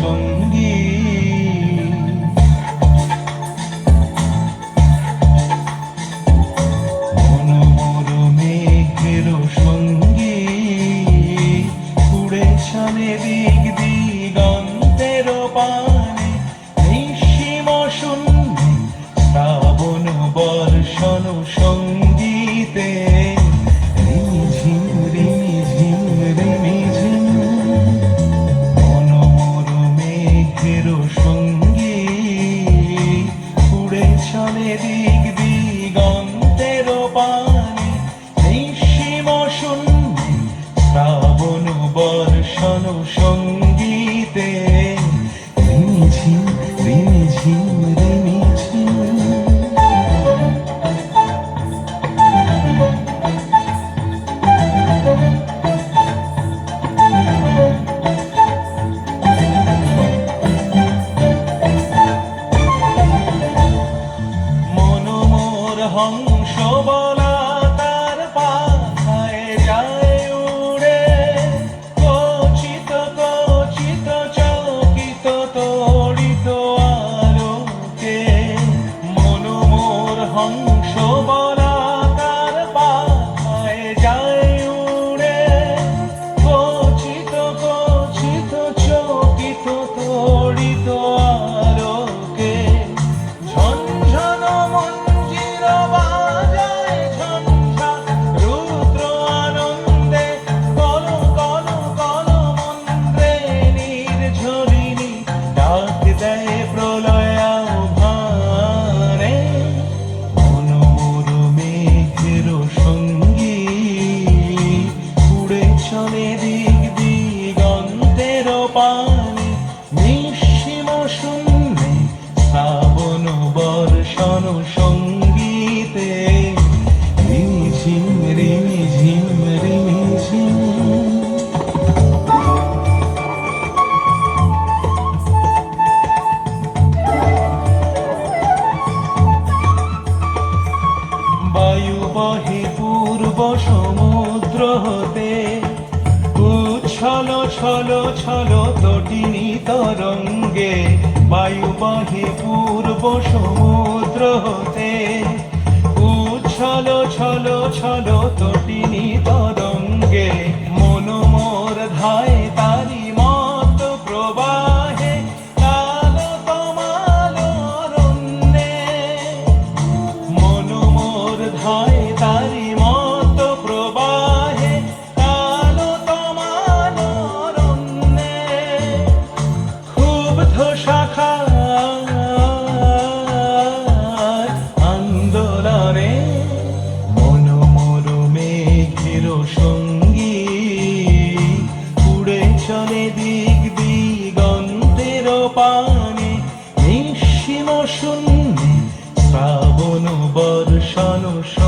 সঙ্গী। সঙ্গী। উড়ে সামনে দিক দিগন্ত পানি নিঃসীম শূন্যে স্থাপন বর্ষণ সঙ্গীতে। রিঝিম রিঝিম রিঝিম বায়ু বহে পূর্ব সমুদ্র হতে ছলো ছলো তটিনী তরঙ্গে বায়ু বাহে পূর্ব সমুদ্র হতে। উচ্ছল ছল ছল তটিনী তরঙ্গে শুনি শ্রাবণ বর্ষণ